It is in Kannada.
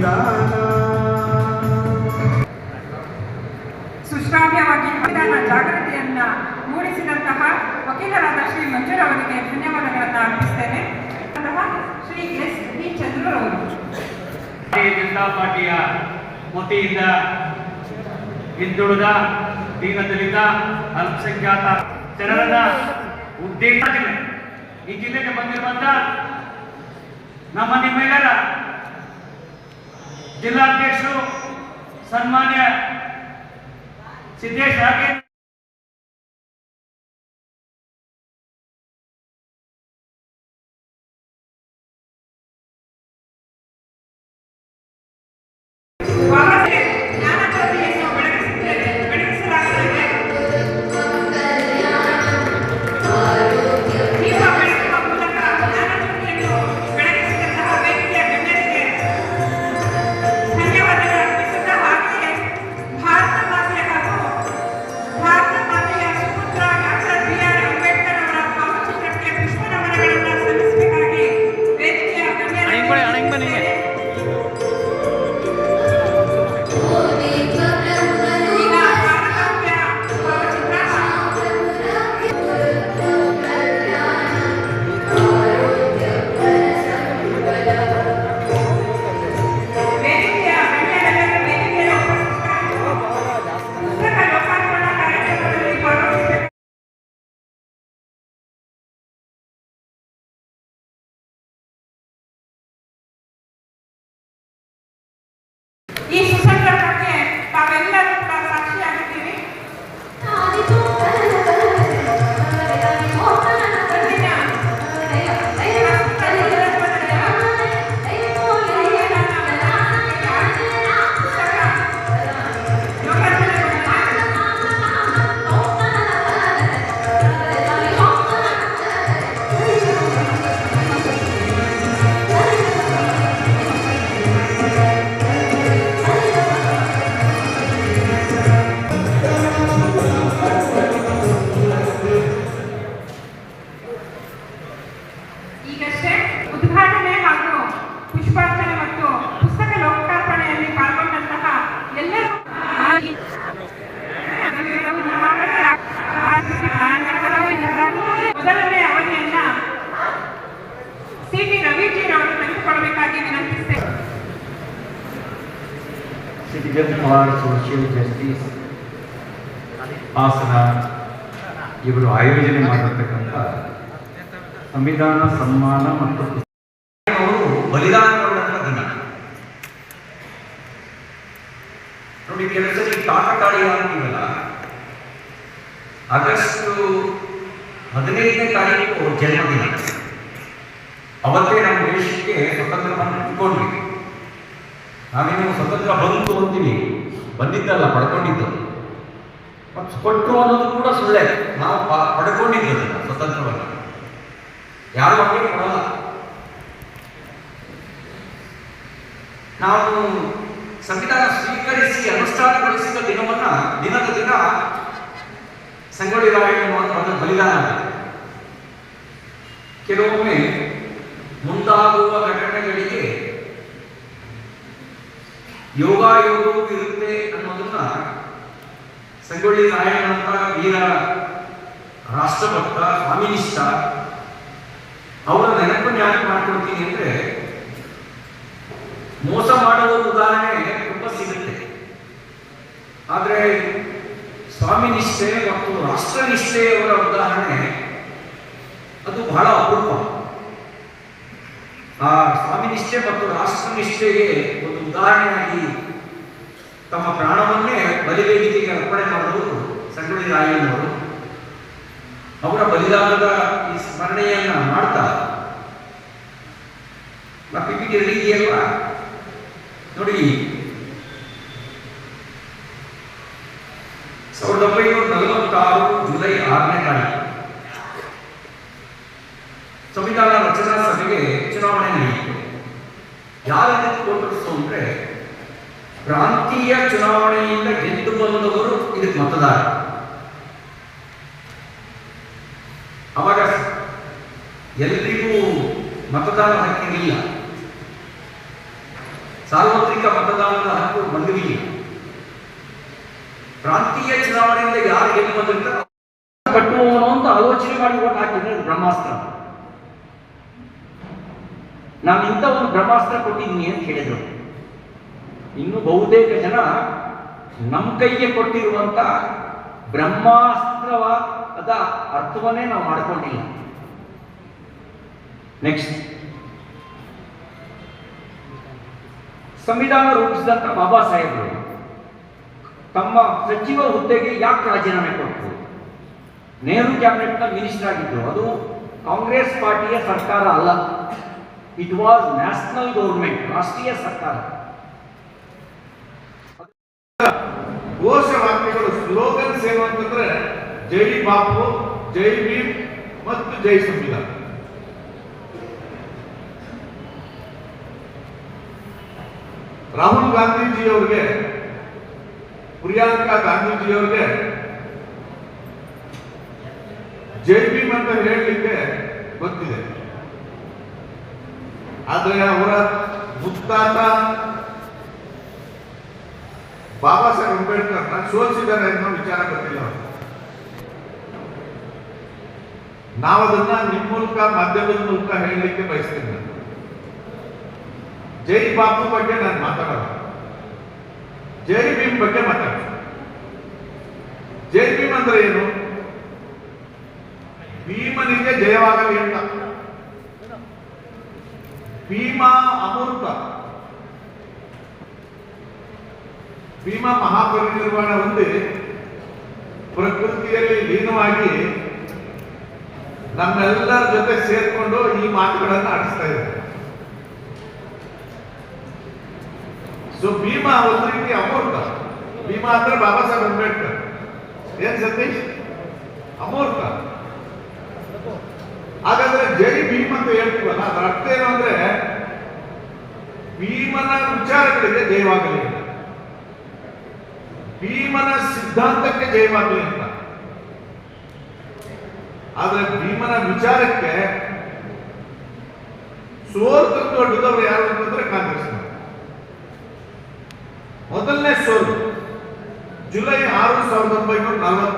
ಸಂವಿಧಾನ ಸುಶ್ರಾವ್ಯವಾಗಿ ಸಂವಿಧಾನ ಜಾಗೃತಿಯನ್ನ ಮೂಡಿಸಿದಂತಹ ವಕೀಲರಾದ ಶ್ರೀ ಮಂಜುರ ಅವರಿಗೆ ಧನ್ಯವಾದಗಳನ್ನು ಅರ್ಪಿಸ್ತೇನೆ. ಅಂತಹ ಶ್ರೀ ಎಸ್ ಡಿ ಚಂದ್ರರವರು ಭಾರತೀಯ ಜನತಾ ಪಾರ್ಟಿಯ ಮತಿಯಿಂದ ಹಿಂದುಳಿದ ದೀನದಲಿತ ಅಲ್ಪಸಂಖ್ಯಾತ ಜನರನ್ನ ಉದ್ದೇಶ ಈ ಜಿಲ್ಲೆಗೆ ಬಂದಿರುವಂತ ನಮ್ಮ ನಿಮ್ಮೆಲ್ಲರ ಜಿಲ್ಲಾಧ್ಯಕ್ಷರು ಸನ್ಮಾನ್ಯ ಸಿದ್ದೇಶ್ ಹಾಗೆ ಫಾರ್ ಸೋಷಿಯಲ್ ಜಸ್ಟಿಸ್ ಹಾಸನ ಇವರು ಆಯೋಜನೆ ಮಾಡಿರ್ತಕ್ಕಂಥ ಸಂವಿಧಾನ ಸನ್ಮಾನ ಮತ್ತು ದಿನ ನೋಡಿ ಕೆಲವು ಸರಿ ಕಾಕತಾಳೀಯ ಅಂತೀವಲ್ಲ ಆಗಸ್ಟ್ ಹದಿನೈದನೇ ತಾರೀಕು ಜನ್ಮದಿನ ಅವತ್ತೇ ನಮ್ಮ ದೇಶಕ್ಕೆ ಸ್ವತಂತ್ರವನ್ನು ಇಟ್ಕೊಂಡ್ವಿ ನಾವೇನು ಸ್ವತಂತ್ರ ಬಂತು ಅಂತೀವಿ. ಬಂದಿದ್ದಲ್ಲ, ಪಡ್ಕೊಂಡಿದ್ದು. ಮತ್ತು ಕೊಟ್ಟರು ಅನ್ನೋದು ಕೂಡ ಸುಳ್ಳೆ. ನಾವು ಪಡ್ಕೊಂಡಿದ್ದು ಅದನ್ನು ಸ್ವತಂತ್ರವನ್ನು ಯಾರು ಹಂಗೆ ಕೊಡಲ್ಲ. ನಾವು ಸಂವಿಧಾನ ಸ್ವೀಕರಿಸಿ, ಅನುಷ್ಠಾನಗೊಳಿಸಿದ ದಿನವನ್ನ, ದಿನದ ದಿನ ಸಂಗೊಳ್ಳಿ ರಾಯಣ್ಣ ಬಲಿದಾನ ಆಗಿದೆ. ಕೆಲವೊಮ್ಮೆ ಮುಂದಾಗುವ ಘಟನೆಗಳಿಗೆ ಯೋಗಾಯೋಗವೂ ಇರುತ್ತೆ ಅನ್ನೋದನ್ನ ಸಂಗೊಳ್ಳಿ ರಾಯಣ್ಣನಂತ ವೀರ ರಾಷ್ಟ್ರಭಕ್ತ ಸ್ವಾಮಿನಿಷ್ಠ ಅವರ ನೆನಪನ್ನು ಯಾಕೆ ಮಾಡ್ಕೊಳ್ತೀನಿ ಅಂದ್ರೆ ಮೋಸ ಮಾಡುವ ಉದಾಹರಣೆ ತುಂಬಾ ಸಿಗುತ್ತೆ. ಆದ್ರೆ ಸ್ವಾಮಿ ನಿಷ್ಠೆ ಮತ್ತು ರಾಷ್ಟ್ರ ನಿಷ್ಠೆಯವರ ಉದಾಹರಣೆ ಅದು ಬಹಳ ಅಪೂರ್ವ ಆ ಸ್ವಾಮಿ ನಿಷ್ಠೆ ಮತ್ತು ರಾಷ್ಟ್ರ ನಿಷ್ಠೆಗೆ ಉದಾಹರಣೆಯಾಗಿ, ತಮ್ಮ ಪ್ರಾಣವನ್ನೇ ಬಲಿವೇದಿಕೆಗೆ ಅರ್ಪಣೆ ಮಾಡುವುದು ಸಂಗೊಳ್ಳಿ ರಾಯಣ್ಣವರು. ಅವರ ಬಲಿದಾನದ ಈ ಸ್ಮರಣೆಯನ್ನ ಮಾಡ್ತಾ ರೆಡಿ ಇದೆಯಲ್ವಾ? ನೋಡಿ, ಸಾವಿರದ ಒಂಬೈನೂರ ನಲವತ್ತಾರು ಜುಲೈ ಆರನೇ ತಾರೀಕು. ಸಂವಿಧಾನ ರಚನಾ ಸಭೆಗೆ ಚುನಾವಣೆ ಯಾರಿಗೆ ಕೊಟ್ಟರು ಪ್ರಾಂತೀಯ ಚುನಾವಣೆಯಿಂದ ಗೆದ್ದು ಬಂದವರು ಇದಕ್ಕೆ ಮತದಾರ. ಅವಾಗ ಎಲ್ಲರಿಗೂ ಮತದಾನ ಹಕ್ಕಿರಲಿಲ್ಲ. ಸಾರ್ವತ್ರಿಕ ಮತದಾನದ ಹಕ್ಕು ಬಂದಿರಲಿಲ್ಲ. ಪ್ರಾಂತೀಯ ಚುನಾವಣೆಯಿಂದ ಯಾರು ಗೆದ್ದು ಬಂದಿರ್ತಾರೋ? ಕಟ್ಟುವವನು ಅಂತ ಆಲೋಚನೆ ಮಾಡಿ ಓಟ್ ಹಾಕಿದ್ರೆ ಬ್ರಹ್ಮಾಸ್ತ್ರ. ನಾನು ಇಂಥ ಒಂದು ಬ್ರಹ್ಮಾಸ್ತ್ರ ಕೊಟ್ಟಿದ್ದೀನಿ ಅಂತ ಹೇಳಿದರು. ಇನ್ನು ಬಹುತೇಕ ಜನ ನಮ್ಮ ಕೈಗೆ ಕೊಟ್ಟಿರುವಂತ ಬ್ರಹ್ಮಾಸ್ತ್ರವಾದ ಅರ್ಥವನ್ನೇ ನಾವು ಮಾಡಿಕೊಂಡಿಲ್ಲ. ನೆಕ್ಸ್ಟ್ ಸಂವಿಧಾನ ರೂಪಿಸಿದಂಥ ಬಾಬಾ ಸಾಹೇಬರು ತಮ್ಮ ಸಚಿವ ಹುದ್ದೆಗೆ ಯಾಕೆ ರಾಜೀನಾಮೆ ಕೊಟ್ಟರು? ನೆಹರು ಕ್ಯಾಬಿನೆಟ್ನ ಮಿನಿಸ್ಟರ್ ಆಗಿದ್ದರು ಅದು ಕಾಂಗ್ರೆಸ್ ಪಾರ್ಟಿಯ ಸರ್ಕಾರ ಅಲ್ಲ. ಇಟ್ ವಾಸ್ ನ್ಯಾಷನಲ್ ಗೌರ್ಮೆಂಟ್ ರಾಷ್ಟ್ರೀಯ ಸರ್ಕಾರ. ಘೋಷವಾಕ್ಯಗಳು ಸ್ಲೋಗನ್ಸ್ ಏನು ಅಂತಂದ್ರೆ ಜೈ ಬಾಪು, ಜೈ ಭೀಮ್ ಮತ್ತು ಜೈ ಸಂವಿಧಾನ. ರಾಹುಲ್ ಗಾಂಧೀಜಿ ಅವರಿಗೆ ಪ್ರಿಯಾಂಕಾ ಗಾಂಧೀಜಿ ಅವರಿಗೆ ಜೈ ಭೀಮ್ ಅಂತ ಹೇಳಲಿಕ್ಕೆ ಗೊತ್ತಿದೆ. ಆದ್ರೆ ಅವರ ಮುತ್ತಾತ ಬಾಬಾ ಸಾಹೇಬ್ ಅಂಬೇಡ್ಕರ್ನ ಸೋಲಿಸಿದ್ದಾರೆ ಅನ್ನೋ ವಿಚಾರ ಗೊತ್ತಿಲ್ಲ ನಾವದನ್ನ ನಿಮ್ಮ ಮೂಲಕ, ಮಾಧ್ಯಮದ ಮೂಲಕ ಹೇಳಲಿಕ್ಕೆ ಬಯಸ್ತೇನೆ ಜೈ ಬಾಬು ಬಗ್ಗೆ ನಾನು ಮಾತಾಡಲ್ಲ. ಜೈ ಭೀಮ್ ಬಗ್ಗೆ ಮಾತಾಡ ಜೈ ಭೀಮ್ ಅಂದ್ರೆ ಏನು? ಭೀಮನಿಗೆ ಜಯವಾಗಲಿ ಅಂತ. ಭೀಮ ಅಮೂರ್ತ ಭೀಮ ಮಹಾಪರಿನಿರ್ವಾಣ ಹೊಂದಿ ಪ್ರಕೃತಿಯಲ್ಲಿ ಲೀನವಾಗಿ ನಮ್ಮೆಲ್ಲರ ಜೊತೆ ಸೇರ್ಕೊಂಡು ಈ ಮಾತುಗಳನ್ನು ಆಡಿಸ್ತಾ ಇದ್ದಾರೆ ಸೊ ಭೀಮ ಒಂದು ರೀತಿ ಅಮೂರ್ತ ಭೀಮ ಅಂದ್ರೆ ಬಾಬಾ ಸಾಹೇಬ್ ಅಂಬೇಡ್ಕರ್. ಏನ್ ಸತೀಶ್? ಅಮೂರ್ತ ಹಾಗಾದ್ರೆ ಜೈ ಭೀಮ್ ಅಂತ ಅದರ ಅರ್ಥ ಏನು ಅಂದ್ರೆ ಭೀಮನ ವಿಚಾರಗಳಿಗೆ ಜಯವಾಗಲಿ ಅಂತ. ಭೀಮನ ಸಿದ್ಧಾಂತಕ್ಕೆ ಜಯವಾಗಲಿ ಅಂತ. ಆದ್ರೆ ಭೀಮನ ವಿಚಾರಕ್ಕೆ ಸೋಲು ದೊಡ್ಡದವರು ಯಾರು ಅಂತಂದ್ರೆ ಕಾಂಗ್ರೆಸ್ ಮೊದಲನೇ ಸೋಲು ಜುಲೈ ಆರು ಸಾವಿರದ ಒಂಬೈನೂರ ನಲವತ್ತು